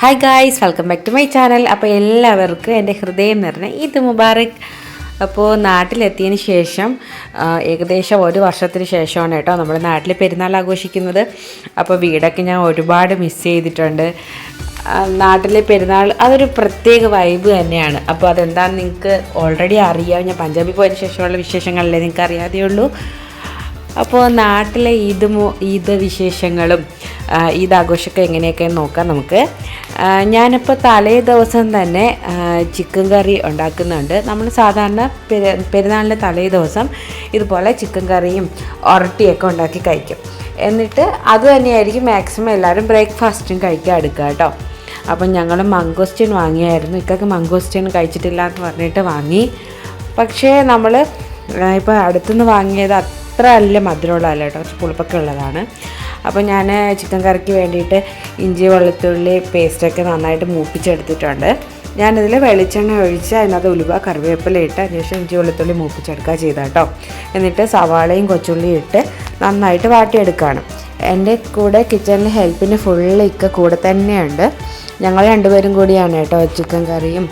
Hi guys welcome back to my channel അപ്പോൾ എല്ലാവർക്കും എന്റെ ഹൃദയം നിറഞ്ഞ ഈദ് മുബാറക്. അപ്പോൾ നാട്ടിലെത്തിയതിന് ശേഷം ഏകദേശം ഒരു വർഷത്തിന് ശേഷമാണ് കേട്ടോ നമ്മൾ നാട്ടിൽ പെരുന്നാൾ ആഘോഷിക്കുന്നത്. അപ്പോൾ വീടൊക്കെ ഞാൻ ഒരുപാട് മിസ് ചെയ്തിട്ടുണ്ട്. നാട്ടിലെ പെരുന്നാൾ അതൊരു പ്രത്യേക വൈബ് തന്നെയാണ്. അപ്പോൾ അതെന്താണെന്ന് നിങ്ങൾക്ക് ഓൾറെഡി അറിയാം. ഞാൻ പഞ്ചാബിൽ പോയതിന് ശേഷമുള്ള വിശേഷങ്ങളല്ലേ നിങ്ങൾക്ക് അറിയാതെ ഉള്ളൂ അപ്പോൾ നാട്ടിലെ ഈദ് ഈദ് വിശേഷങ്ങളും ഈദ് ആഘോഷമൊക്കെ എങ്ങനെയൊക്കെ നോക്കാം നമുക്ക്. ഞാനിപ്പോൾ തലേ ദിവസം തന്നെ ചിക്കൻ കറി ഉണ്ടാക്കുന്നുണ്ട്. നമ്മൾ സാധാരണ പെരു പെരുന്നാളിന്റെ തലേ ദിവസം ഇതുപോലെ ചിക്കൻ കറിയും ഒരട്ടിയൊക്കെ ഉണ്ടാക്കി കഴിക്കും. എന്നിട്ട് അത് തന്നെയായിരിക്കും മാക്സിമം എല്ലാവരും ബ്രേക്ക്ഫാസ്റ്റും കഴിക്കാൻ എടുക്കുക കേട്ടോ. അപ്പം ഞങ്ങൾ മംഗോസ്റ്റീൻ വാങ്ങിയായിരുന്നു. ഇക്കൊക്കെ മംഗോസ്റ്റീൻ കഴിച്ചിട്ടില്ല എന്ന് പറഞ്ഞിട്ട് വാങ്ങി. പക്ഷേ നമ്മൾ ഇപ്പോൾ അടുത്തുനിന്ന് വാങ്ങിയത് അത്ര അല്ല മധുരമുള്ളതല്ല കേട്ടോ കുറച്ച് പുളിപ്പൊക്കെ ഉള്ളതാണ്. അപ്പോൾ ഞാൻ ചിക്കൻ കറിക്ക് വേണ്ടിയിട്ട് ഇഞ്ചി വെളുത്തുള്ളി പേസ്റ്റൊക്കെ നന്നായിട്ട് മൂപ്പിച്ചെടുത്തിട്ടുണ്ട്. ഞാനിതിൽ വെളിച്ചെണ്ണ ഒഴിച്ച് അതിനകത്ത് ഉലുവ കറിവേപ്പില ഇട്ട് അതിനുശേഷം ഇഞ്ചി വെളുത്തുള്ളി മൂപ്പിച്ചെടുക്കുക ചെയ്ത കേട്ടോ. എന്നിട്ട് സവാളയും കൊച്ചുള്ളിയും ഇട്ട് നന്നായിട്ട് വാട്ടിയെടുക്കുകയാണ്. എന്റെ കൂടെ കിച്ചണിൽ ഹെൽപ്പിന് ഫുള്ള് ഇക്ക കൂടെ തന്നെയുണ്ട്. ഞങ്ങൾ രണ്ടുപേരും കൂടിയാണ് കേട്ടോ ചിക്കൻ കറിയും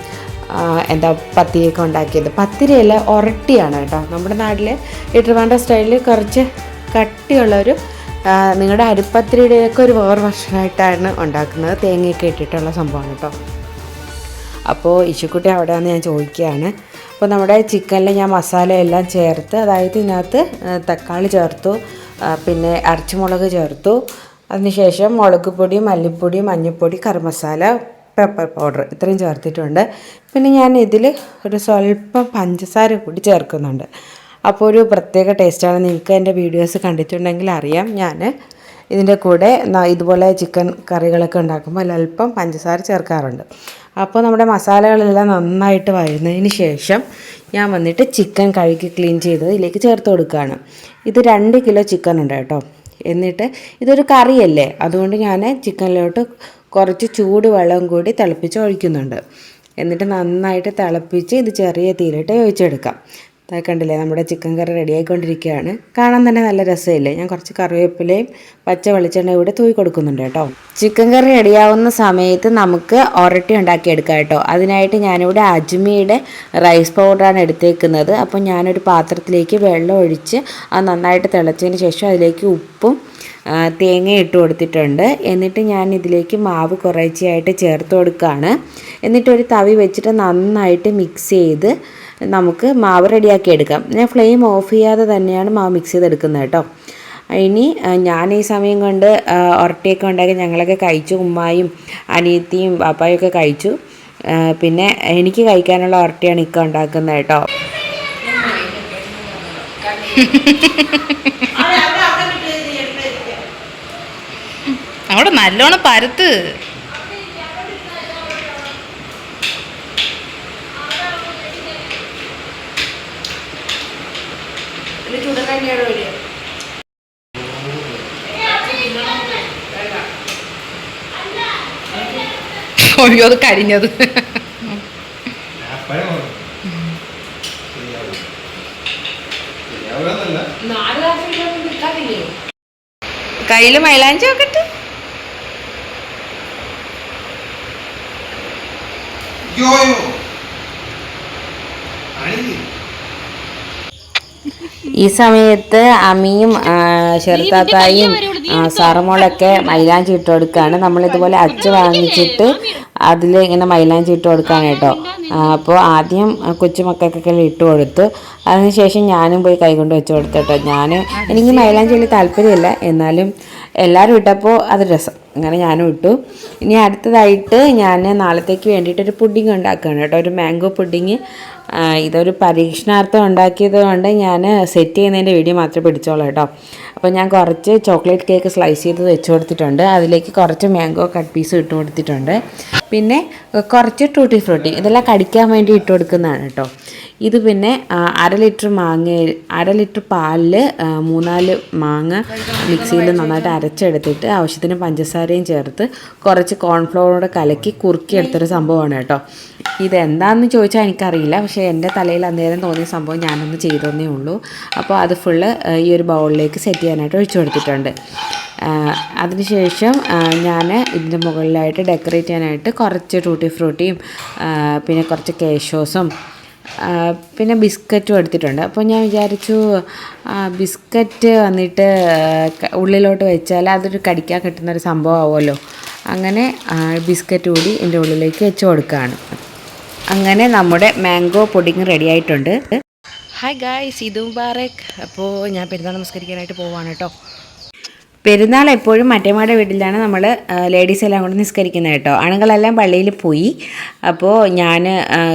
എന്താ പത്തിരിയൊക്കെ ഉണ്ടാക്കിയത്. പത്തിരിയല്ല ഒരട്ടിയാണ് കേട്ടോ. നമ്മുടെ നാട്ടിൽ ട്രിവാൻഡ്രം സ്റ്റൈലിൽ കുറച്ച് കട്ടിയുള്ളൊരു നിങ്ങളുടെ അരിപ്പത്തിരിയുടെയൊക്കെ ഒരു വേറെ വർഷമായിട്ടാണ് ഉണ്ടാക്കുന്നത്. തേങ്ങയൊക്കെ ഇട്ടിട്ടുള്ള സംഭവമാണ് കേട്ടോ. അപ്പോൾ ഇശുക്കുട്ടി അവിടെയാണെന്ന് ഞാൻ ചോദിക്കുകയാണ്. അപ്പോൾ നമ്മുടെ ചിക്കനിൽ ഞാൻ മസാല എല്ലാം ചേർത്ത് അതായത് ഇതിനകത്ത് തക്കാളി ചേർത്തു പിന്നെ അരച്ചുമുളക് ചേർത്തു. അതിനുശേഷം മുളക് പൊടി മല്ലിപ്പൊടി മഞ്ഞൾപ്പൊടി കറി മസാല പെപ്പർ പൗഡർ ഇത്രയും ചേർത്തിട്ടുണ്ട്. പിന്നെ ഞാൻ ഇതിൽ ഒരു സ്വല്പം പഞ്ചസാര കൂടി ചേർക്കുന്നുണ്ട്. അപ്പോൾ ഒരു പ്രത്യേക ടേസ്റ്റാണ് നിങ്ങൾക്ക് എന്റെ വീഡിയോസ് കണ്ടിട്ടുണ്ടെങ്കിൽ അറിയാം. ഞാൻ ഇതിന്റെ കൂടെ ഇതുപോലെ ചിക്കൻ കറികളൊക്കെ ഉണ്ടാക്കുമ്പോൾ അല്പം പഞ്ചസാര ചേർക്കാറുണ്ട്. അപ്പോൾ നമ്മുടെ മസാലകളെല്ലാം നന്നായിട്ട് വരുന്നതിന് ശേഷം ഞാൻ വന്നിട്ട് ചിക്കൻ കഴുകി ക്ലീൻ ചെയ്തത് ഇതിലേക്ക് ചേർത്ത് കൊടുക്കുകയാണ്. ഇത് രണ്ട് കിലോ ചിക്കൻ ഉണ്ട് കേട്ടോ. എന്നിട്ട് ഇതൊരു കറിയല്ലേ? അതുകൊണ്ട് ഞാൻ ചിക്കനിലോട്ട് കുറച്ച് ചൂട് വെള്ളം കൂടി തിളപ്പിച്ച് ഒഴിക്കുന്നുണ്ട്. എന്നിട്ട് നന്നായിട്ട് തിളപ്പിച്ച് ഇത് ചെറിയ തീയിലിട്ട് ഒഴിച്ചെടുക്കാം ദാ കണ്ടില്ലേ നമ്മുടെ ചിക്കൻ കറി റെഡി ആയിക്കൊണ്ടിരിക്കുകയാണ്. കാണാൻ തന്നെ നല്ല രസമില്ലേ? ഞാൻ കുറച്ച് കറിവേപ്പിലയും പച്ച വെളിച്ചെണ്ണയും കൂടെ തൂയി കൊടുക്കുന്നുണ്ട് കേട്ടോ. ചിക്കൻ കറി റെഡിയാവുന്ന സമയത്ത് നമുക്ക് ഒരട്ടി ഉണ്ടാക്കിയെടുക്കാം കേട്ടോ. അതിനായിട്ട് ഞാനിവിടെ അജ്മിയുടെ റൈസ് പൗഡറാണ് എടുത്തേക്കുന്നത്. അപ്പോൾ ഞാനൊരു പാത്രത്തിലേക്ക് വെള്ളം ഒഴിച്ച് അത് നന്നായിട്ട് തിളച്ചതിന് ശേഷം അതിലേക്ക് ഉപ്പും തേങ്ങ ഇട്ട് കൊടുത്തിട്ടുണ്ട്. എന്നിട്ട് ഞാൻ ഇതിലേക്ക് മാവ് കുറേച്ചയായിട്ട് ചേർത്ത് കൊടുക്കുകയാണ് എന്നിട്ട് ഒരു തവി വെച്ചിട്ട് നന്നായിട്ട് മിക്സ് ചെയ്ത് നമുക്ക് മാവ് റെഡിയാക്കി എടുക്കാം. ഞാൻ ഫ്ലെയിം ഓഫ് ചെയ്യാതെ തന്നെയാണ് മാവ് മിക്സ് ചെയ്തെടുക്കുന്നത് കേട്ടോ. ഇനി ഞാൻ ഈ സമയം കൊണ്ട് ഉരട്ടിയൊക്കെ ഉണ്ടാക്കി ഞങ്ങളൊക്കെ കഴിച്ചു. ഉമ്മായും അനിയത്തിയും പാപ്പായും ഒക്കെ കഴിച്ചു. പിന്നെ എനിക്ക് കഴിക്കാനുള്ള ഉരട്ടിയാണ് ഇക്ക ഉണ്ടാക്കുന്നത് കേട്ടോ. അവിടെ നല്ലോണം പരുത്ത്. അയ്യോ അത് കരിഞ്ഞത്. കയ്യിൽ മൈലാഞ്ചി നോക്കട്ടെ ഈ സമയത്ത് അമ്മിയും ഷെർത്താത്തായും സാറമോളൊക്കെ മൈലാഞ്ചി ഇട്ട് കൊടുക്കുകയാണ് നമ്മളിതുപോലെ അച്ച വാങ്ങിച്ചിട്ട് അതിൽ ഇങ്ങനെ മൈലാഞ്ചി ഇട്ട് കൊടുക്കുകയാണ് കേട്ടോ. അപ്പോൾ ആദ്യം കൊച്ചുമക്കൾക്കൊക്കെ ഇട്ട് കൊടുത്തു അതിനുശേഷം ഞാനും പോയി കൈകൊണ്ട് വെച്ച് കൊടുത്തു കേട്ടോ. ഞാൻ എനിക്ക് മൈലാഞ്ചി വലിയ താല്പര്യമില്ല. എന്നാലും എല്ലാവരും ഇട്ടപ്പോൾ അത് രസം. അങ്ങനെ ഞാനും ഇട്ടു. ഇനി അടുത്തതായിട്ട് ഞാൻ നാളത്തേക്ക് വേണ്ടിയിട്ട് ഒരു പുഡിങ് ഉണ്ടാക്കുകയാണ് കേട്ടോ. ഒരു മാംഗോ പുഡിങ് ഇതൊരു പരീക്ഷണാർത്ഥം ഉണ്ടാക്കിയത് കൊണ്ട് ഞാൻ സെറ്റ് ചെയ്യുന്നതിന്റെ വീഡിയോ മാത്രമേ പിടിച്ചോളൂ കേട്ടോ. അപ്പോൾ ഞാൻ കുറച്ച് ചോക്ലേറ്റ് കേക്ക് സ്ലൈസ് ചെയ്ത് വെച്ച് കൊടുത്തിട്ടുണ്ട്. അതിലേക്ക് കുറച്ച് മാംഗോ കട്ട് പീസ് ഇട്ട് കൊടുത്തിട്ടുണ്ട്. പിന്നെ കുറച്ച് ടൂട്ടി ഫ്രൂട്ടി ഇതെല്ലാം കടിക്കാൻ വേണ്ടി ഇട്ട് കൊടുക്കുന്നതാണ് കേട്ടോ. ഇത് പിന്നെ അര ലിറ്റർ മാങ്ങ അര ലിറ്റർ പാലിൽ മൂന്നാൽ മാങ്ങ മിക്സിയിൽ നന്നായിട്ട് അരച്ചെടുത്തിട്ട് ആവശ്യത്തിന് പഞ്ചസാരയും ചേർത്ത് കുറച്ച് കോൺഫ്ലവറോടെ കലക്കി കുറുക്കിയെടുത്തൊരു സംഭവമാണ് കേട്ടോ. ഇതെന്താണെന്ന് ചോദിച്ചാൽ എനിക്കറിയില്ല. പക്ഷേ എന്റെ തലയിൽ അന്നേരം തോന്നിയ സംഭവം ഞാനൊന്ന് ചെയ്തതന്നേ ഉള്ളൂ. അപ്പോൾ അത് ഫുള്ള് ഈ ഒരു ബൗളിലേക്ക് സെറ്റ് ചെയ്യാനായിട്ട് ഒഴിച്ചു കൊടുത്തിട്ടുണ്ട്. അതിനുശേഷം ഞാൻ ഇതിന്റെ മുകളിലായിട്ട് ഡെക്കറേറ്റ് ചെയ്യാനായിട്ട് കുറച്ച് ടൂട്ടി ഫ്രൂട്ടിയും പിന്നെ കുറച്ച് കേശോസും പിന്നെ ബിസ്ക്കറ്റും എടുത്തിട്ടുണ്ട്. അപ്പോൾ ഞാൻ വിചാരിച്ചു ബിസ്ക്കറ്റ് വന്നിട്ട് ഉള്ളിലോട്ട് വെച്ചാൽ അതൊരു കടിക്കാൻ കിട്ടുന്ന ഒരു സംഭവമാവുമല്ലോ അങ്ങനെ ബിസ്ക്കറ്റ് കൂടി എന്റെ ഉള്ളിലേക്ക് വെച്ച് കൊടുക്കുകയാണ്. അങ്ങനെ നമ്മുടെ മാംഗോ പൊടിങ് റെഡി ആയിട്ടുണ്ട്. ഹായ് ഗായ്സ് ഇത് ബാറേക്ക്. അപ്പോൾ ഞാൻ പെരുന്നാൾ നമസ്കരിക്കാനായിട്ട് പോവാണ് കേട്ടോ. പെരുന്നാൾ എപ്പോഴും മറ്റേമാടെ വീട്ടിലാണ് നമ്മൾ ലേഡീസ് എല്ലാം കൂടെ നിസ്കരിക്കുന്നത് കേട്ടോ. ആണുങ്ങളെല്ലാം പള്ളിയിൽ പോയി. അപ്പോൾ ഞാൻ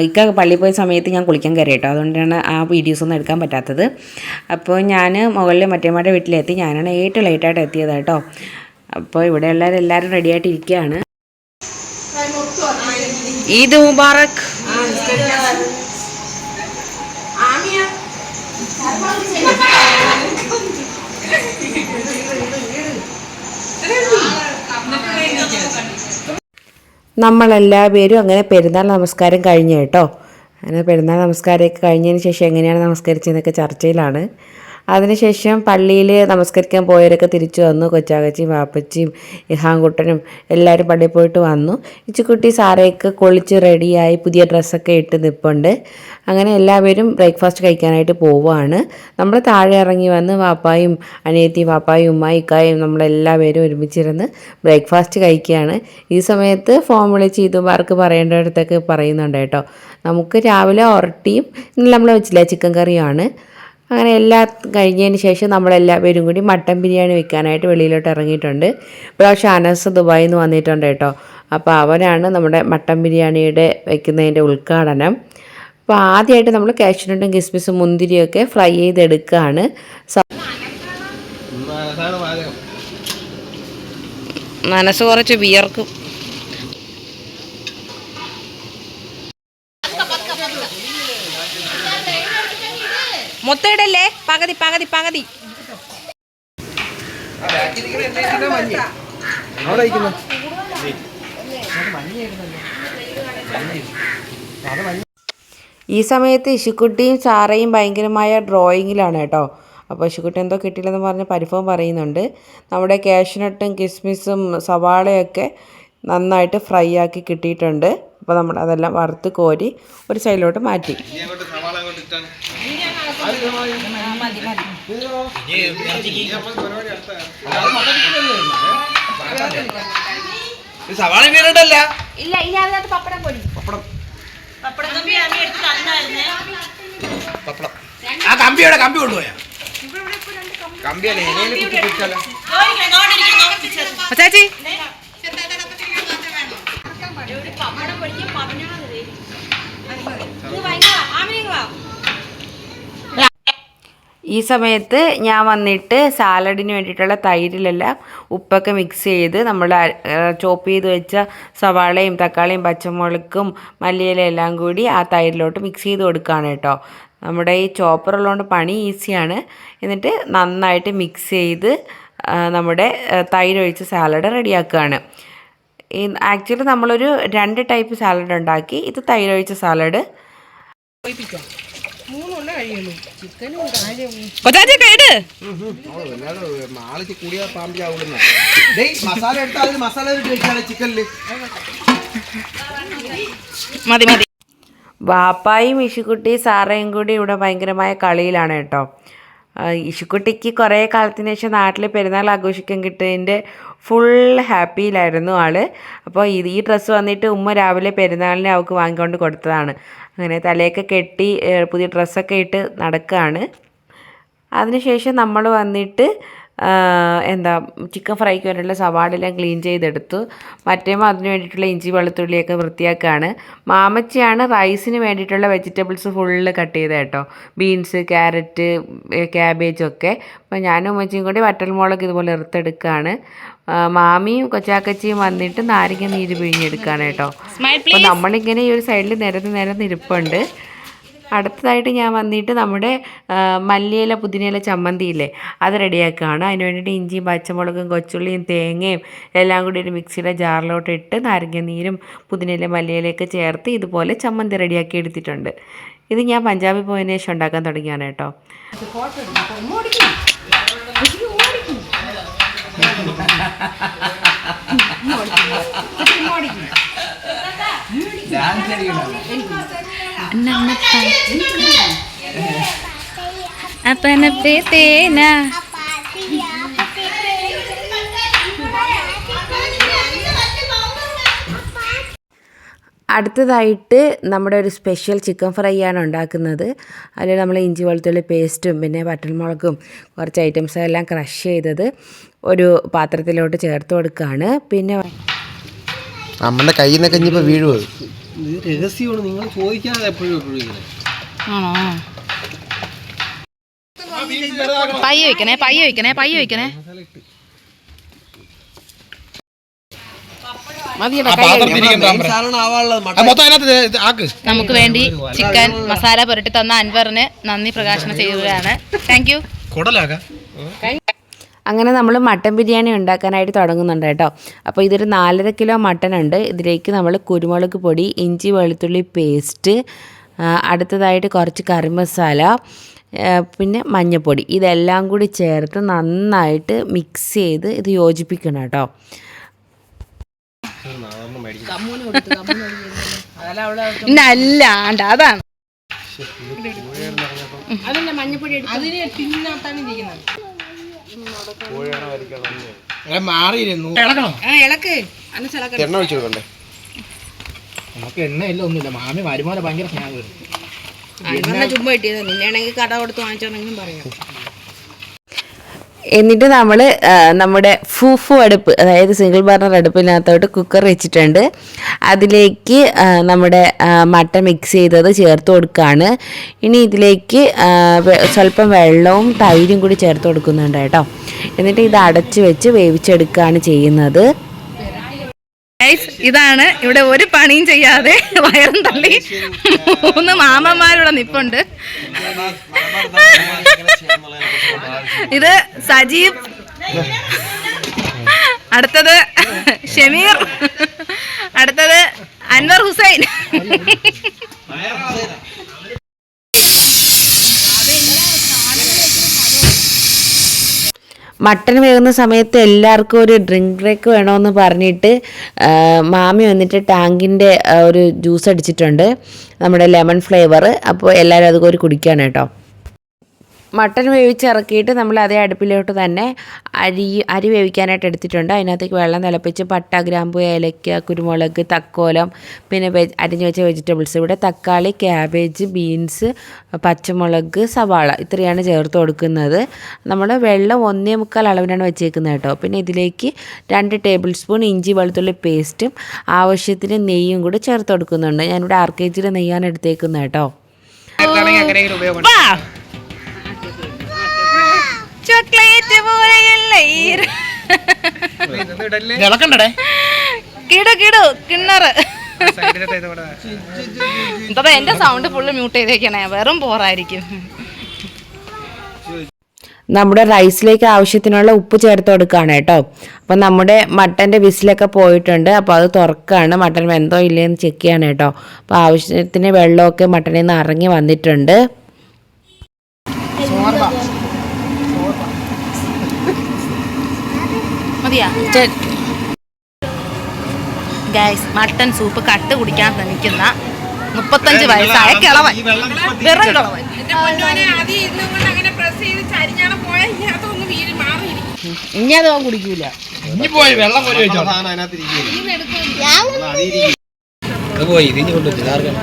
ഇക്ക പള്ളിയിൽ പോയ സമയത്ത് ഞാൻ കുളിക്കാൻ കയറി കേട്ടോ. അതുകൊണ്ടാണ് ആ വീഡിയോസ് ഒന്നും എടുക്കാൻ പറ്റാത്തത്. അപ്പോൾ ഞാൻ മുകളിൽ മറ്റേമാടെ വീട്ടിലെത്തി. ഞാനാണ് ഏറ്റവും ലേറ്റായിട്ട് എത്തിയത് കേട്ടോ. അപ്പോൾ ഇവിടെ എല്ലാവരും എല്ലാവരും റെഡിയായിട്ട് ഇരിക്കുകയാണ്. ഈദ് മുബാറക്. നമ്മളെല്ലാ പേരും അങ്ങനെ പെരുന്നാൾ നമസ്കാരം കഴിഞ്ഞു കേട്ടോ. അങ്ങനെ പെരുന്നാൾ നമസ്കാരമൊക്കെ കഴിഞ്ഞതിന് ശേഷം എങ്ങനെയാണ് നമസ്കരിച്ചതെന്നൊക്കെ ചർച്ചയിലാണ്. അതിനുശേഷം പള്ളിയിൽ നമസ്കരിക്കാൻ പോയവരൊക്കെ തിരിച്ചു വന്നു. കൊച്ചാകച്ചിയും വാപ്പച്ചിയും ഇഹാൻകുട്ടനും എല്ലാവരും പള്ളിയിൽ പോയിട്ട് വന്നു. ഇച്ചുക്കുട്ടി സാറേക്ക് കൊളിച്ച് റെഡിയായി പുതിയ ഡ്രസ്സൊക്കെ ഇട്ട് നിൽപ്പുണ്ട് അങ്ങനെ എല്ലാവരും ബ്രേക്ക്ഫാസ്റ്റ് കഴിക്കാനായിട്ട് പോവുകയാണ്. നമ്മൾ താഴെ ഇറങ്ങി വന്ന് വാപ്പായും അനിയത്തിയും വാപ്പായും ഉമ്മായിക്കായും നമ്മളെല്ലാവരും ഒരുമിച്ചിരുന്ന് ബ്രേക്ക്ഫാസ്റ്റ് കഴിക്കുകയാണ്. ഈ സമയത്ത് ഫോൺ വിളിച്ച് ഇതുമാർക്ക് പറയേണ്ടടുത്തൊക്കെ പറയുന്നുണ്ട് കേട്ടോ. നമുക്ക് രാവിലെ ഒരട്ടിയും നമ്മൾ വെച്ചില്ല ചിക്കൻ കറിയുമാണ്. അങ്ങനെ എല്ലാം കഴിഞ്ഞതിന് ശേഷം നമ്മളെല്ലാവരും കൂടി മട്ടൻ ബിരിയാണി വെക്കാനായിട്ട് വെളിയിലോട്ട് ഇറങ്ങിയിട്ടുണ്ട്. ഇപ്രാവശ്യം അനസ് ദുബായിൽ നിന്ന് വന്നിട്ടുണ്ട് കേട്ടോ. അപ്പോൾ അവനാണ് നമ്മുടെ മട്ടൻ ബിരിയാണിയുടെ വെക്കുന്നതിന്റെ ഉദ്ഘാടനം. അപ്പോൾ ആദ്യമായിട്ട് നമ്മൾ കാഷ്നട്ടും കിസ്മിസും മുന്തിരിയൊക്കെ ഫ്രൈ ചെയ്തെടുക്കുകയാണ്. മനസ്സ് കുറച്ച് വിയർക്കും. മൊത്തയിടല്ലേ? പകുതി പകുതി പകുതി. ഈ സമയത്ത് ഇശുക്കുട്ടിയും സാറയും ഭയങ്കരമായ ഡ്രോയിങ്ങിലാണ് കേട്ടോ. അപ്പോൾ ഇശുക്കുട്ടി എന്തോ കിട്ടിയില്ലെന്ന് പറഞ്ഞ് പരിഭവം പറയുന്നുണ്ട്. നമ്മുടെ കാഷ്നട്ടും കിസ്മിസും സവാളയൊക്കെ നന്നായിട്ട് ഫ്രൈ ആക്കി കിട്ടിയിട്ടുണ്ട്. അപ്പോൾ നമ്മൾ അതെല്ലാം വറുത്ത് കോരി ഒരു സൈഡിലോട്ട് മാറ്റി. സവാള മീനുണ്ടല്ല ഇല്ല ഇനി അതിനകത്ത് പപ്പടം പൊടി പപ്പടം. പപ്പടം ആ കമ്പിയുടെ കമ്പി കൊണ്ടുപോയാ? കമ്പിയല്ലേ ഇലയിൽ കുത്തി പിടിച്ചാലോ? ചാച്ചി പപ്പടം പറഞ്ഞാൽ ഇത് ഭയങ്കര ആമിനിങ്ങളാ ഈ സമയത്ത് ഞാൻ വന്നിട്ട് സാലഡിന് വേണ്ടിയിട്ടുള്ള തൈരിലെല്ലാം ഉപ്പൊക്കെ മിക്സ് ചെയ്ത് നമ്മൾ ചോപ്പ് ചെയ്ത് വെച്ച സവാളയും തക്കാളിയും പച്ചമുളകും മല്ലിയില എല്ലാം കൂടി ആ തൈരിലോട്ട് മിക്സ് ചെയ്ത് കൊടുക്കുകയാണ് കേട്ടോ. നമ്മുടെ ഈ ചോപ്പർ ഉള്ളതുകൊണ്ട് പണി ഈസിയാണ് എന്നിട്ട് നന്നായിട്ട് മിക്സ് ചെയ്ത് നമ്മുടെ തൈരൊഴിച്ച് സാലഡ് റെഡിയാക്കുകയാണ് ആക്ച്വലി നമ്മളൊരു രണ്ട് ടൈപ്പ് സാലഡ് ഉണ്ടാക്കി. ഇത് കൊച്ചാച്ചി കേട് ആളിച്ച് കൂടിയ പാമ്പ് ചാവുന്ന മസാല അതിൽ ചിക്കനിൽ. മതി മതി. വാപ്പായും ഇഷുക്കുട്ടി സാറയും കൂടി ഇവിടെ ഭയങ്കരമായ കളിയിലാണ് കേട്ടോ. ആ, ഇഷുക്കുട്ടിക്ക് കുറേ കാലത്തിന് ശേഷം നാട്ടിൽ പെരുന്നാൾ ആഘോഷിക്കാൻ കിട്ടിയതിന്റെ ഫുൾ ഹാപ്പിയിലായിരുന്നു ആൾ. അപ്പോൾ ഇത് ഈ ഡ്രസ്സ് വന്നിട്ട് ഉമ്മ രാവിലെ പെരുന്നാളിന് അവൾക്ക് വാങ്ങിക്കൊണ്ട് കൊടുത്തതാണ്. അങ്ങനെ തലയൊക്കെ കെട്ടി പുതിയ ഡ്രസ്സൊക്കെ ഇട്ട് നടക്കുകയാണ് അതിനുശേഷം നമ്മൾ വന്നിട്ട് എന്താ ചിക്കൻ ഫ്രൈക്ക് വേണ്ടിയിട്ടുള്ള സവാളെല്ലാം ക്ലീൻ ചെയ്തെടുത്തു. മറ്റേമോ അതിന് വേണ്ടിയിട്ടുള്ള ഇഞ്ചി വെളുത്തുള്ളിയൊക്കെ വൃത്തിയാക്കുകയാണ് മാമച്ചിയാണ് റൈസിന് വേണ്ടിയിട്ടുള്ള വെജിറ്റബിൾസ് ഫുള്ള് കട്ട് ചെയ്തത് കേട്ടോ. ബീൻസ് ക്യാരറ്റ് ക്യാബേജൊക്കെ അപ്പോൾ ഞാനും ഉമ്മച്ചിയും കൂടി വറ്റൽമുളക് ഇതുപോലെ എടുത്തെടുക്കുകയാണ് മാമിയും കൊച്ചാക്കച്ചിയും വന്നിട്ട് നാരങ്ങ നീര് പിഴിഞ്ഞെടുക്കുകയാണ് കേട്ടോ. അപ്പോൾ നമ്മളിങ്ങനെ ഈ ഒരു സൈഡിൽ നിരന്ന് നിരന്ന് ഇരിപ്പുണ്ട്. അടുത്തതായിട്ട് ഞാൻ വന്നിട്ട് നമ്മുടെ മല്ലിയില പുതിനയില ചമ്മന്തിയില്ലേ അത് റെഡിയാക്കുകയാണ്. അതിന് വേണ്ടിയിട്ട് ഇഞ്ചിയും പച്ചമുളകും കൊച്ചുള്ളിയും തേങ്ങയും എല്ലാം കൂടി ഒരു മിക്സിയുടെ ജാറിലോട്ട് ഇട്ട് നാരങ്ങ നീരും പുതിനയില മല്ലിയിലയൊക്കെ ചേർത്ത് ഇതുപോലെ ചമ്മന്തി റെഡിയാക്കി എടുത്തിട്ടുണ്ട്. ഇത് ഞാൻ പഞ്ചാബിൽ പോയതിന് ശേഷം ഉണ്ടാക്കാൻ തുടങ്ങിയാണ് കേട്ടോ. കളിക്കണം അപ്പനപ്പേത്തേന അടുത്തതായിട്ട് നമ്മുടെ ഒരു സ്പെഷ്യൽ ചിക്കൻ ഫ്രൈ ആണ് ഉണ്ടാക്കുന്നത്. അതിൽ നമ്മൾ ഇഞ്ചി വെളുത്തുള്ളി പേസ്റ്റും പിന്നെ വറ്റൽമുളകും കുറച്ച് ഐറ്റംസും എല്ലാം ക്രഷ് ചെയ്തത് ഒരു പാത്രത്തിലോട്ട് ചേർത്ത് കൊടുക്കുകയാണ് പിന്നെ നമ്മുടെ കയ്യിൽ നിന്നൊക്കെ ഇനിയിപ്പോൾ വീഴുവോ? ഇത് രഹസ്യമാണ്. നിങ്ങൾ ചോദിക്കാതെ എപ്പോഴും എപ്പോഴും ഇങ്ങനെ ആണോ? പയ്യ വെക്കണേ പയ്യ വെക്കണേ പയ്യ വെക്കണേ നമുക്ക് വേണ്ടി ചിക്കൻ മസാല പുരട്ടി തന്ന അൻവറിന് നന്ദി പ്രകാശനം ചെയ്യുകയാണ് താങ്ക് യു അങ്ങനെ നമ്മൾ മട്ടൻ ബിരിയാണി ഉണ്ടാക്കാനായിട്ട് തുടങ്ങുന്നുണ്ട് കേട്ടോ. അപ്പോൾ ഇതൊരു നാലര കിലോ മട്ടൻ ഉണ്ട്. ഇതിലേക്ക് നമ്മൾ കുരുമുളക് പൊടി ഇഞ്ചി വെളുത്തുള്ളി പേസ്റ്റ് അടുത്തതായിട്ട് കുറച്ച് കറി മസാല പിന്നെ മഞ്ഞൾപ്പൊടി ഇതെല്ലാം കൂടി ചേർത്ത് നന്നായിട്ട് മിക്സ് ചെയ്ത് ഇത് യോജിപ്പിക്കണം കേട്ടോ. നല്ല തിന്നാത്താണ് അതാണ്. മാറിയിരുന്നു ഇളക്ക്. എണ്ണ ഒഴിച്ചു കൊടുക്കണ്ടേ? നമുക്ക് എണ്ണയില്ല ഒന്നുമില്ല. മാമി വരുമാനം ഭയങ്കര സ്നേഹം അൻവറിനെ ചുമ്മാ കിട്ടിയത് നിന്നെയാണെങ്കിൽ കട കൊടുത്ത് വാങ്ങിച്ചോന്നെങ്കിലും പറയാം. എന്നിട്ട് നമ്മൾ നമ്മുടെ ഫൂഫു അടുപ്പ് അതായത് സിംഗിൾ ബർണർ അടുപ്പിനകത്തോട്ട് കുക്കർ വെച്ചിട്ടുണ്ട്. അതിലേക്ക് നമ്മുടെ മട്ട മിക്സ് ചെയ്തത് ചേർത്ത് കൊടുക്കുകയാണ് ഇനി ഇതിലേക്ക് സ്വല്പം വെള്ളവും തൈരും കൂടി ചേർത്ത് കൊടുക്കുന്നുണ്ട് കേട്ടോ. എന്നിട്ട് ഇത് അടച്ച് വെച്ച് വേവിച്ചെടുക്കുകയാണ് ചെയ്യുന്നത്. ഇതാണ് ഇവിടെ ഒരു പണിയും ചെയ്യാതെ വയറും തള്ളി മൂന്ന് മാമന്മാരുടെ നിപ്പുണ്ട്. ഇത് സജീവ്. അടുത്തത് ഷമീർ. അടുത്തത് അൻവർ ഹുസൈൻ. മട്ടൻ വേകുന്ന സമയത്ത് എല്ലാവർക്കും ഒരു ഡ്രിങ്ക് ബ്രേക്ക് വേണമെന്ന് പറഞ്ഞിട്ട് മാമി വന്നിട്ട് ടാങ്കിന്റെ ഒരു ജ്യൂസ് അടിച്ചിട്ടുണ്ട്. നമ്മുടെ ലെമൺ ഫ്ലേവർ അപ്പോൾ എല്ലാവരും അത് കോരി കുടിക്കുകയാണ് കേട്ടോ. മട്ടൻ വേവിച്ചിറക്കിയിട്ട് നമ്മൾ അതേ അടുപ്പിലോട്ട് തന്നെ അരി അരി വേവിക്കാനായിട്ട് എടുത്തിട്ടുണ്ട്. അതിനകത്തേക്ക് വെള്ളം തിളപ്പിച്ച് പട്ട ഗ്രാമ്പു ഏലക്ക കുരുമുളക് തക്കോലം പിന്നെ വെജ് അരിഞ്ഞു വെച്ച വെജിറ്റബിൾസ്. ഇവിടെ തക്കാളി ക്യാബേജ് ബീൻസ് പച്ചമുളക് സവാള ഇത്രയാണ് ചേർത്ത് കൊടുക്കുന്നത്. നമ്മൾ വെള്ളം ഒന്നേ മുക്കാൽ അളവിനാണ് വെച്ചേക്കുന്നത് കേട്ടോ. പിന്നെ ഇതിലേക്ക് രണ്ട് ടേബിൾ സ്പൂൺ ഇഞ്ചി വെളുത്തുള്ളി പേസ്റ്റും ആവശ്യത്തിന് നെയ്യും കൂടി ചേർത്ത് കൊടുക്കുന്നുണ്ട്. ഞാനിവിടെ ആർ കെ ജിയുടെ നെയ്യാണ് എടുത്തേക്കുന്നത് കേട്ടോ. പോലെയല്ല ഈര ഇളക്കണ്ടേ കിടു കിടു കിണ്ണറ്. എന്താ എന്റെ സൗണ്ട് ഫുള്ള് മ്യൂട്ട് ചെയ്തേക്കണേ വെറും പോറായിരിക്കും നമ്മുടെ റൈസിലേക്ക് ആവശ്യത്തിനുള്ള ഉപ്പ് ചേർത്ത് കൊടുക്കുകയാണ് കേട്ടോ. അപ്പോൾ നമ്മുടെ മട്ടന്റെ വിസിലൊക്കെ പോയിട്ടുണ്ട്. അപ്പോൾ അത് തുറക്കുകയാണ് മട്ടൻ വെന്തോ ഇല്ലയെന്ന് ചെക്ക് ചെയ്യാണ് കേട്ടോ. അപ്പോൾ ആവശ്യത്തിന് വെള്ളമൊക്കെ മട്ടനിൽ നിന്ന് ഇറങ്ങി വന്നിട്ടുണ്ട്. മതിയാ ഗൈസ് മട്ടൻ സൂപ്പ് കട്ട് കുടിക്കാൻ ശ്രമിക്കുന്ന മുപ്പത്തഞ്ച് വയസ്സായ കിളവൻ. വെറും കിളവൻ. ഇനി അത് അവൻ കുടിക്കൂല. പോയി ഇതിന് കൊണ്ടുവച്ചു ആർക്കും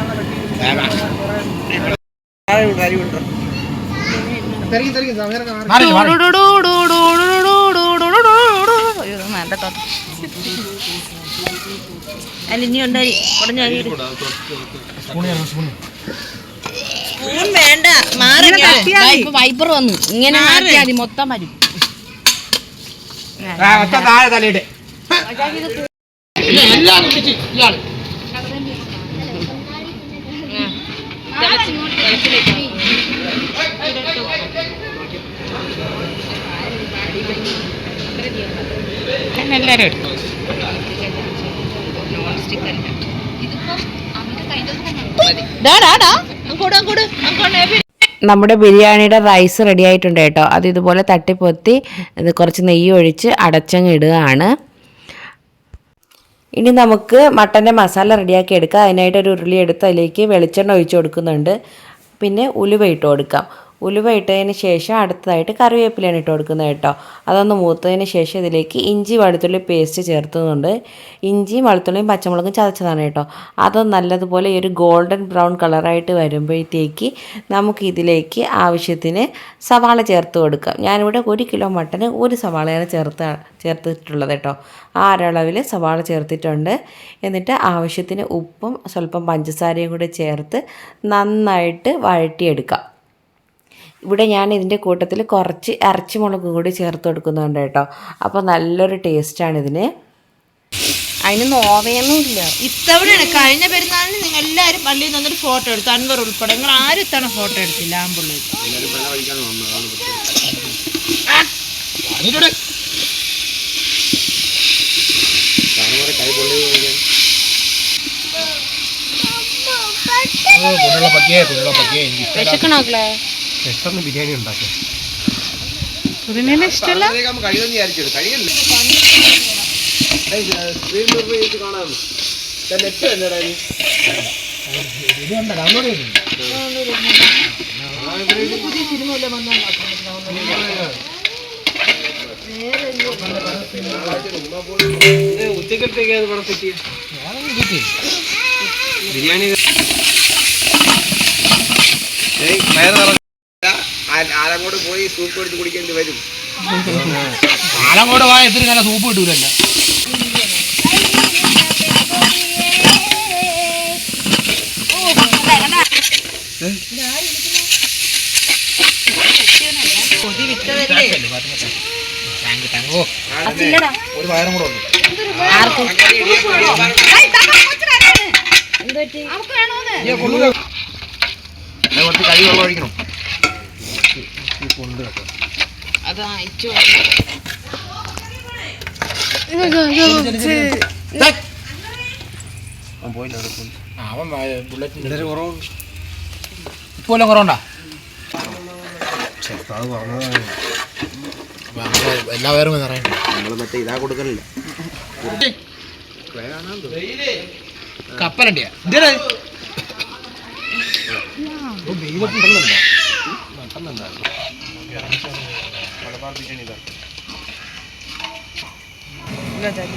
മാറി മാറി അയ്യോ, ഇത് നല്ല തൊ- അല്ല ഇനി ഉണ്ടായി കുറഞ്ഞ അരി. സ്പൂൺ വേണ്ട. മാറി ഇപ്പൊ വൈപ്പർ വന്നു. ഇങ്ങനെ മാറ്റിയാൽ മതി മൊത്തം വരും. താഴെ തലയിടെ എല്ലാവരും എടുക്കും. നമ്മുടെ ബിരിയാണിയുടെ റൈസ് റെഡി ആയിട്ടുണ്ട് കേട്ടോ. അത് ഇതുപോലെ തട്ടിപ്പൊത്തി കുറച്ച് നെയ്യ് ഒഴിച്ച് അടച്ചങ്ങ് ഇടുകയാണ്. ഇനി നമുക്ക് മട്ടന്റെ മസാല റെഡിയാക്കി എടുക്കാം. അതിനായിട്ട് ഒരു ഉരുളി എടുത്ത് അതിലേക്ക് വെളിച്ചെണ്ണ ഒഴിച്ച് കൊടുക്കുന്നുണ്ട്. പിന്നെ ഉലുവ ഇട്ട് കൊടുക്കാം. ഉലുവ ഇട്ടതിന് ശേഷം അടുത്തതായിട്ട് കറിവേപ്പിലയാണ് ഇട്ട് കൊടുക്കുന്നത് കേട്ടോ. അതൊന്ന് മൂത്തതിന് ശേഷം ഇതിലേക്ക് ഇഞ്ചി വെളുത്തുള്ളി പേസ്റ്റ് ചേർത്തുന്നുണ്ട്. ഇഞ്ചിയും വെളുത്തുള്ളിയും പച്ചമുളകും ചതച്ചതാണ് കേട്ടോ. അത് നല്ലതുപോലെ ഒരു ഗോൾഡൻ ബ്രൗൺ കളറായിട്ട് വരുമ്പോഴത്തേക്ക് നമുക്ക് ഇതിലേക്ക് ആവശ്യത്തിന് സവാള ചേർത്ത് കൊടുക്കാം. ഞാനിവിടെ ഒരു കിലോ മട്ടന് ഒരു സവാളയാണ് ചേർത്ത് ചേർത്തിട്ടുള്ളത് കേട്ടോ. ആ ഒരളവിൽ സവാള ചേർത്തിട്ടുണ്ട്. എന്നിട്ട് ആവശ്യത്തിന് ഉപ്പും സ്വല്പം പഞ്ചസാരയും കൂടി ചേർത്ത് നന്നായിട്ട് വഴറ്റിയെടുക്കാം. ഇവിടെ ഞാൻ ഇതിന്റെ കൂട്ടത്തിൽ കുറച്ച് ഇറച്ചി മുളകും കൂടി ചേർത്ത് കൊടുക്കുന്നുണ്ട് കേട്ടോ. അപ്പോൾ നല്ലൊരു ടേസ്റ്റാണ് ഇതിന്. അതിന് നോവയൊന്നുമില്ല ഇത്തവണയാണ് കഴിഞ്ഞ പെരുന്നാളിന് നിങ്ങൾ എല്ലാവരും പള്ളിയിൽ നിന്നൊരു ഫോട്ടോ എടുത്തു. അൻവർ ഉൾപ്പെടെ. നിങ്ങൾ ആരും ഇത്തവണ ഫോട്ടോ എടുത്തില്ല ആമ്പിള്ളേർ അതിലൂടെ പറ്റിയേ പറ്റിയേ പെട്ടെന്ന് ബിരിയാണി ഉണ്ടാക്കാം. ഇഷ്ടമല്ല കഴിയുമെന്ന് വിചാരിച്ചത് കഴിയല്ലേ? സ്ക്രീൻ കാണാം. നെറ്റ് തന്നെടാ നീ ഇതുണ്ട് ഡൗൺലോഡ് ചെയ്തു. ഉച്ചക്കലത്തേക്ക് അത് പണം സെറ്റ് ബിരിയാണി ഏയ് വയറ് നിറഞ്ഞ ആലങ്ങോട്ട് പോയി സൂപ്പ് എടുത്ത് കുടിക്കേണ്ടി വരും. ആലങ്ങോട് വായത്തിന് നല്ല സൂപ്പ് കിട്ടൂലല്ല. ഓ ഒരു വയറും കൂടെ ഉണ്ട് ഈ കൊണ്ടുവരാം. അത് കുറച്ച് കൈ വെള്ളം ഒഴിക്കണം ആ, അവൻ ബുള്ളറ്റിന്റെ ഇപ്പൊ വല്ലതും കുറവുണ്ടാ അപ്പൊ നമ്മൾ എല്ലാ പേരും നിറയണ്ടേ നമ്മൾ മറ്റേ ഇതാ കൊടുക്കണില്ല. കപ്പലണ്ടിയാ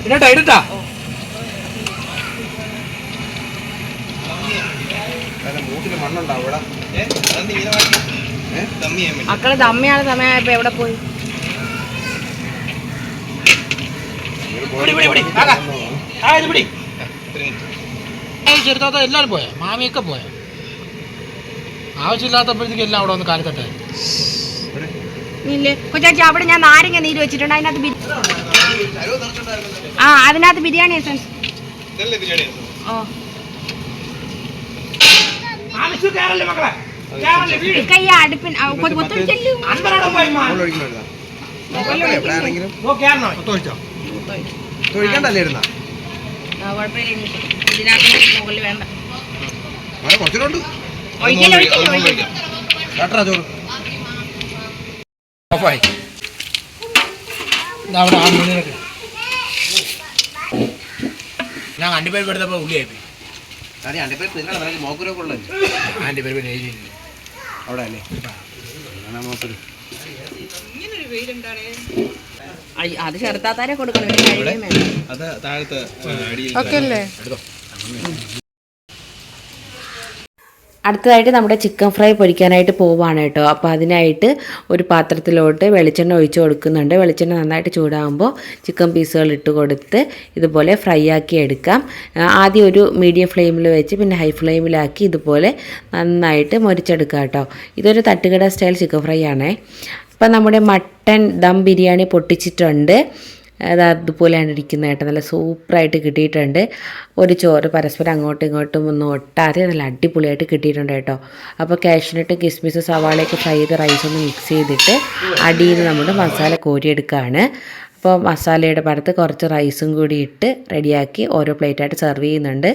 ഇടട്ടാ ഇടട്ടാ മൂട്ടിൽ മണ്ണുണ്ടാവും ഇവിടെ. മക്കൾ തമ്മിയാണ് സമയമായപ്പോ എവിടെ പോയി? ചെറുത്താത്ത എല്ലാരും പോയ. മാമിയൊക്കെ പോയാ. ആവശ്യമില്ലാത്തപ്പോഴത്തേക്ക് എല്ലാം അവിടെ വന്ന് കാലത്തട്ടെ. ഇല്ലേ? കൊച്ചാച്ചി അവിടെ ഞാൻ നാരങ്ങ നീര് വെച്ചിട്ടുണ്ട്. അതിനകത്ത് ആ അതിനകത്ത് ബിരിയാണി എസൻസ് ഓ. ഈ അടുപ്പിൻ തൊഴിക്കണ്ടല്ലേ ഇരുന്ന? കുഴപ്പമില്ല. ഇതിനകത്ത് മുകളിൽ വേണ്ട. അവിടെ ഓഫായി. അവിടെ ആ മുന്നിലൊക്കെ ഞാൻ അണ്ടിപ്പരിപ്പ് എടുത്തപ്പോൾ ഉള്ളിയായിപ്പോയി അതെ അണ്ടിപ്പേ തിന്നണം നിനക്ക് മോക്കുരൊക്കെ ഉള്ളത് അണ്ടിപ്പരിപ്പ് എഴുതി അവിടെ അല്ലേ? മോക്കുരു. അത് ചെറുത്താത്താരെ കൊടുക്കണം ഓക്കെ അല്ലേ? അടുത്തതായിട്ട് നമ്മുടെ ചിക്കൻ ഫ്രൈ പൊരിക്കാനായിട്ട് പോവാണ് കേട്ടോ. അപ്പോൾ അതിനായിട്ട് ഒരു പാത്രത്തിലോട്ട് വെളിച്ചെണ്ണ ഒഴിച്ച് കൊടുക്കുന്നുണ്ട്. വെളിച്ചെണ്ണ നന്നായിട്ട് ചൂടാകുമ്പോൾ ചിക്കൻ പീസുകൾ ഇട്ട് കൊടുത്ത് ഇതുപോലെ ഫ്രൈ ആക്കി എടുക്കാം. ആദ്യം ഒരു മീഡിയം ഫ്ലെയിമിൽ വെച്ച് പിന്നെ ഹൈ ഫ്ലെയിമിലാക്കി ഇതുപോലെ നന്നായിട്ട് മുരിച്ചെടുക്കുക കേട്ടോ. ഇതൊരു തട്ടുകട സ്റ്റൈൽ ചിക്കൻ ഫ്രൈ ആണേ. അപ്പം നമ്മുടെ മട്ടൻ ദം ബിരിയാണി പൊട്ടിച്ചിട്ടുണ്ട്. അത് അതുപോലെയാണ് ഇരിക്കുന്നത് കേട്ടോ. നല്ല സൂപ്പറായിട്ട് കിട്ടിയിട്ടുണ്ട്. ഒരു ചോറ് പരസ്പരം അങ്ങോട്ടും ഇങ്ങോട്ടും ഒന്നും ഒട്ടാതെ നല്ല അടിപൊളിയായിട്ട് കിട്ടിയിട്ടുണ്ട് കേട്ടോ. അപ്പോൾ കാഷ്നട്ട് കിസ്മിസ് സവാളയൊക്കെ ഫ്രൈ ചെയ്ത് റൈസ് ഒന്ന് മിക്സ് ചെയ്തിട്ട് അടിയിൽ നിന്ന് നമ്മുടെ മസാല കോരിയെടുക്കുകയാണ്. അപ്പോൾ മസാലയുടെ പരത്ത് കുറച്ച് റൈസും കൂടി ഇട്ട് റെഡിയാക്കി ഓരോ പ്ലേറ്റായിട്ട് സെർവ് ചെയ്യുന്നുണ്ട്.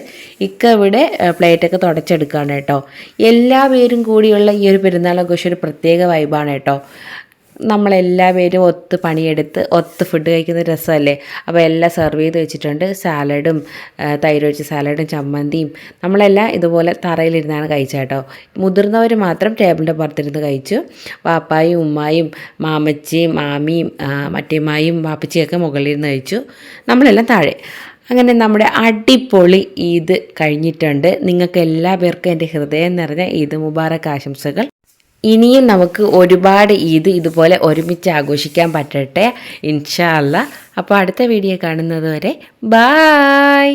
ഇക്ക ഇവിടെ പ്ലേറ്റൊക്കെ തുടച്ചെടുക്കുകയാണ് കേട്ടോ. എല്ലാ പേരും കൂടിയുള്ള ഈ ഒരു പെരുന്നാളാഘോഷം ഒരു പ്രത്യേക വൈബാണ് കേട്ടോ. നമ്മളെല്ലാ പേരും ഒത്ത് പണിയെടുത്ത് ഒത്ത് ഫുഡ് കഴിക്കുന്ന രസമല്ലേ? അപ്പോൾ എല്ലാം സെർവ് ചെയ്ത് വെച്ചിട്ടുണ്ട്. സാലഡും തൈരൊഴിച്ച സാലഡും ചമ്മന്തിയും. നമ്മളെല്ലാം ഇതുപോലെ തറയിലിരുന്നാണ് കഴിച്ചത് കേട്ടോ. മുതിർന്നവർ മാത്രം ടേബിളിന്റെ പുറത്തിരുന്ന് കഴിച്ചു. പാപ്പായും ഉമ്മായും മാമച്ചിയും മാമിയും മറ്റേമായും വാപ്പച്ചിയൊക്കെ മുകളിലിരുന്ന് കഴിച്ചു. നമ്മളെല്ലാം താഴെ. അങ്ങനെ നമ്മുടെ അടിപൊളി ഈദ് കഴിഞ്ഞിട്ടുണ്ട്. നിങ്ങൾക്ക് എല്ലാ പേർക്കും എന്റെ ഹൃദയം നിറഞ്ഞ ഈദ് മുബാറക് ആശംസകൾ. ഇനിയും നമുക്ക് ഒരുപാട് ഈദ് ഇതുപോലെ ഒരുമിച്ച് ആഘോഷിക്കാൻ പറ്റട്ടെ ഇൻഷാല്ല അപ്പോൾ അടുത്ത വീഡിയോ കാണുന്നത് വരെ ബായ്